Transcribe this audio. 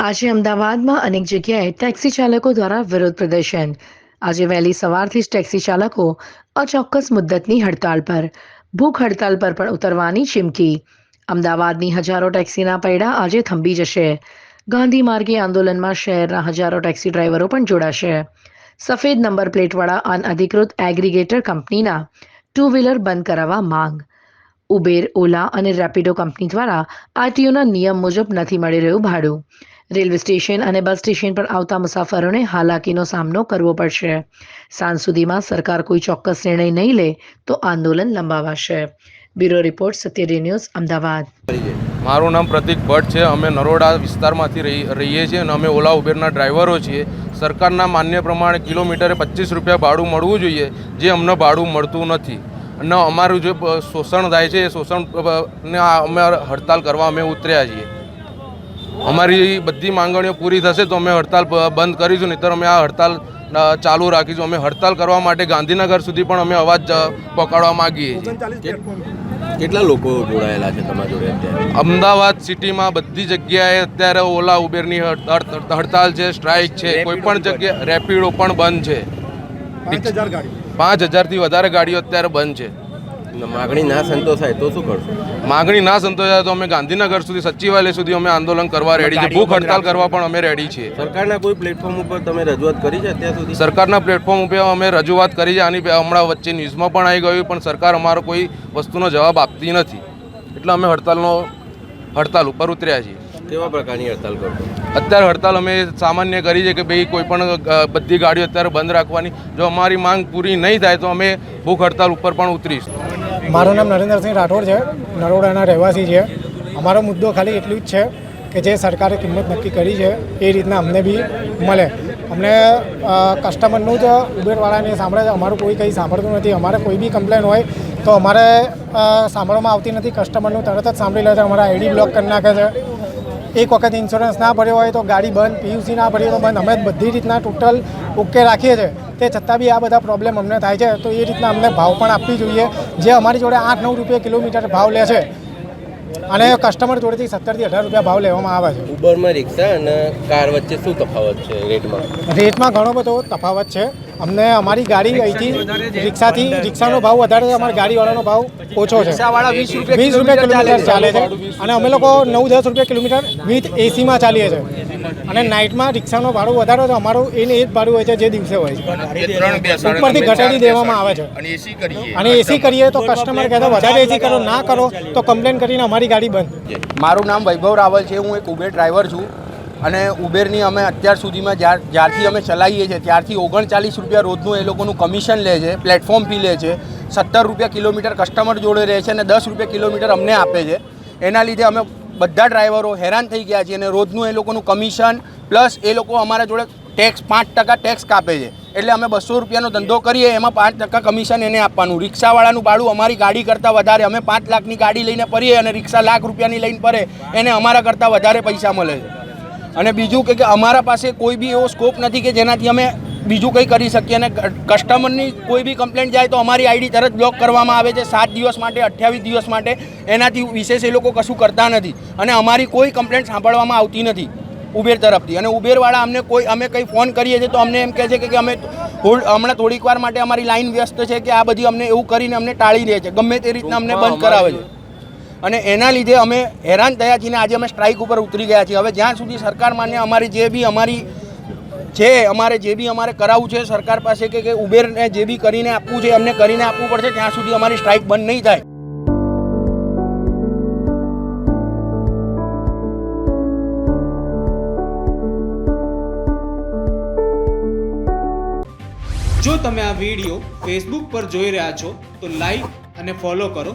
આજે અમદાવાદમાં અનેક જગ્યાએ ટેક્સી ચાલકો દ્વારા વિરોધ પ્રદર્શન. આજે વહેલી સવારથી જ ટેક્સી ચાલકો અચોક્કસ મુદ્દતની હડતાળ પર, ભૂખ હડતાળ પર પણ ઉતરવાની ચીમકી. અમદાવાદની હજારો ટેક્સીના પૈડા આજે થંભી જશે. ગાંધી માર્ગે આંદોલનમાં શહેરના હજારો ટેક્સી ડ્રાઈવરો પણ જોડાશે. સફેદ નંબર પ્લેટવાળા અનઅધિકૃત એગ્રીગેટર કંપનીના ટુ વ્હીલર બંધ કરાવવા માંગ. ઉબેર, ઓલા અને રેપિડો કંપની દ્વારા આરટીઓના નિયમ મુજબ નથી મળી રહ્યું ભાડું. રેલવે સ્ટેશન અને બસ સ્ટેશન પર આવતા મુસાફરોને હાલાકીનો સામનો કરવો પડશે. સાંજ સુધીમાં સરકાર કોઈ ચોક્કસ નિર્ણય નહીં લે તો આંદોલન લંબાવાશે. બ્યુરો રિપોર્ટ સત્યડી ન્યૂઝ, અમદાવાદ. મારું નામ પ્રતિક ભટ્ટ છે. અમે નરોડા વિસ્તારમાંથી રહી, રહીએ છીએ અને અમે ઓલા ઉબેરના ડ્રાઈવરો છીએ. સરકારના માન્ય પ્રમાણે કિલોમીટરે પચીસ રૂપિયા ભાડું મળવું જોઈએ, જે અમને ભાડું મળતું નથી. અને અમારું જે શોષણ થાય છે એ શોષણ અમે હડતાલ કરવા અમે ઉતર્યા છીએ. અમારી બધી માંગણીઓ પૂરી થશે તો અમે હડતાલ બંધ કરીશું નહીતર અમે આ હડતાલ ચાલુ રાખીશું. અમે હડતાલ કરવા માટે ગાંધીનગર સુધી પણ અમે અવાજ પકડવા માગીએ છીએ. કેટલા લોકો જોડાયેલા છે તમારા જોડે અત્યારે? અમદાવાદ સિટીમાં બધી જગ્યાએ અત્યારે ઓલા ઉબેરની હડ- હડ- હડતાલ છે સ્ટ્રાઇક છે કોઈ પણ જગ્યાએ રેપિડો પણ બંધ છે. પાંચ હજારથી વધારે ગાડીઓ અત્યારે બંધ છે. માગણી ના સંતોષાય તો શું કરશો? માગણી ના સંતોષાય તો અમે ગાંધીનગર સુધી સચિવાલય સુધી અમે આંદોલન કરવા રેડી છે ભૂખ હડતાલ કરવા પણ અમે રેડી છીએ. સરકારના કોઈ પ્લેટફોર્મ ઉપર તમે રજૂઆત કરી છે અત્યાર સુધી? સરકારના પ્લેટફોર્મ ઉપર અમે રજૂઆત કરી છે. આની હમણાં વચ્ચે ન્યૂઝમાં પણ આવી ગયું પણ સરકાર અમારો કોઈ વસ્તુનો જવાબ આપતી નથી. એટલે અમે હડતાલનો હડતાલ ઉપર ઉતર્યા છીએ. કેવા પ્રકારની હડતાલ કરો અત્યારે હડતાલ અમે સામાન્ય કરી છે કે ભાઈ કોઈ પણ બધી ગાડીઓ અત્યારે બંધ રાખવાની. જો અમારી માંગ પૂરી નહીં થાય તો અમે ભૂખ હડતાલ ઉપર પણ ઉતરીશું. મારું નામ નરેન્દ્રસિંહ રાઠોડ છે. નરોડાના રહેવાસી છે. અમારો મુદ્દો ખાલી એટલું જ છે કે જે સરકારે કિંમત નક્કી કરી છે, એ રીતના અમને બી મળે. અમને કસ્ટમરનું જ ઉબેરવાળાને સાંભળે છે. અમારું કોઈ કંઈ સાંભળતું નથી. અમારે કોઈ બી કમ્પ્લેન હોય તો અમારે સાંભળવામાં આવતી નથી. કસ્ટમરનું તરત જ સાંભળી લે છે. અમારા આઈડી બ્લોક કરી નાખે છે. એક વખત ઇન્સ્યોરન્સ ના ભર્યો હોય તો ગાડી બંધ પીયુસી ના ભરી તો બંધ. અમે બધી રીતના ટોટલ ઓકે રાખીએ છીએ. તે છતાં બી આ બધા પ્રોબ્લેમ અમને થાય છે. તો એ રીતના અમને ભાવ પણ આપવી જોઈએ. જે અમારી જોડે આઠ નવ રૂપિયા કિલોમીટર ભાવ લે છે અને કસ્ટમર જોડેથી સત્તરથી અઢાર રૂપિયા ભાવ લેવામાં આવે છે. ઉબરમાં રિક્ષા અને કાર વચ્ચે શું તફાવત છે? રેટમાં રેટમાં ઘણો બધો તફાવત છે. અમને અમારી ગાડી અહીંથી રિક્ષાથી રિક્ષાનો ભાવ વધારે છે અમારી ગાડીવાળાનો ભાવ ઓછો છે. વીસ રૂપિયા કિલોમીટર ચાલે છે. અને અમે લોકો નવ દસ રૂપિયા કિલોમીટર વિથ એસીમાં ચાલીએ છીએ. અને નાઇટમાં રિક્ષાનો ભાડું વધારે તો અમારું એને એ જ ભાડું હોય છે જે દિવસે હોય છે. ઉપરથી ઘટાડી દેવામાં આવે છે. અને એસી કરીએ. તો કસ્ટમર કહેતા વધારે એસી કરો ના કરો તો કમ્પ્લેન કરીને અમારી ગાડી બંધ. મારું નામ વૈભવ રાવલ છે હું એક ઉબેર ડ્રાઈવર છું. અને ઉબેરની અમે અત્યાર સુધીમાં જ્યાર, જ્યારથી અમે ચલાવીએ છીએ, ત્યારથી ઓગણચાલીસ રૂપિયા રોજનું એ લોકોનું કમિશન લે છે, પ્લેટફોર્મ ફી લે છે, સત્તર રૂપિયા કિલોમીટર કસ્ટમર જોડે રહે છે અને દસ રૂપિયા કિલોમીટર અમને આપે છે. એના લીધે અમે બધા ડ્રાઈવરો હેરાન થઈ ગયા છીએ અને રોજનું એ લોકોનું કમિશન પ્લસ એ લોકો અમારા જોડે ટેક્સ, પાંચ ટકા ટેક્સ કાપે છે. એટલે અમે બસો રૂપિયાનો ધંધો કરીએ, એમાં પાંચ ટકા કમિશન એને આપવાનું. રિક્ષાવાળાનું ભાડું અમારી ગાડી કરતાં વધારે, અમે પાંચ લાખની ગાડી લઈને ફરીએ અને રિક્ષા લાખ રૂપિયાની લઈને ફરે, એને અમારા કરતાં વધારે પૈસા મળે છે. અને બીજું કે અમારા પાસે કોઈ બી એવો સ્કોપ નથી કે જેનાથી અમે બીજું કંઈ કરી શકીએ અને કસ્ટમરની કોઈ બી કમ્પ્લેન્ટ જાય તો અમારી આઈડી તરત બ્લોક કરવામાં આવે છે સાત દિવસ માટે અઠ્યાવીસ દિવસ માટે. એનાથી વિશેષ એ લોકો કશું કરતા નથી. અને અમારી કોઈ કમ્પ્લેન્ટ સાંભળવામાં આવતી નથી ઉબેર તરફથી. અને ઉબેરવાળા અમને કોઈ અમે કંઈ ફોન કરીએ છીએ તો અમને એમ કહે છે કે કે અમે હોલ્ડ હમણાં થોડીક વાર માટે અમારી લાઈન વ્યસ્ત છે કે આ બધી અમને એવું કરીને અમને ટાળી દે છે. ગમે તે રીતના અમને બંધ કરાવે છે. અને એના લીધે અમે હેરાન થયા છીએ આજે અમે સ્ટ્રાઇક ઉપર ઉતરી ગયા છીએ. હવે જ્યાં સુધી સરકાર માન્ય અમારી જે બી અમારી છે, અમારે જે બી અમારે કરાવવું છે, સરકાર પાસે કે કે ઉબેરને જે બી કરીને આપવું છે અમને કરીને આપવું પડશે, ત્યાં સુધી અમારી સ્ટ્રાઇક બંધ નહીં થાય. જો તમે આ વીડિયો ફેસબુક પર જોઈ રહ્યા છો, તો લાઈક અને ફોલો કરો.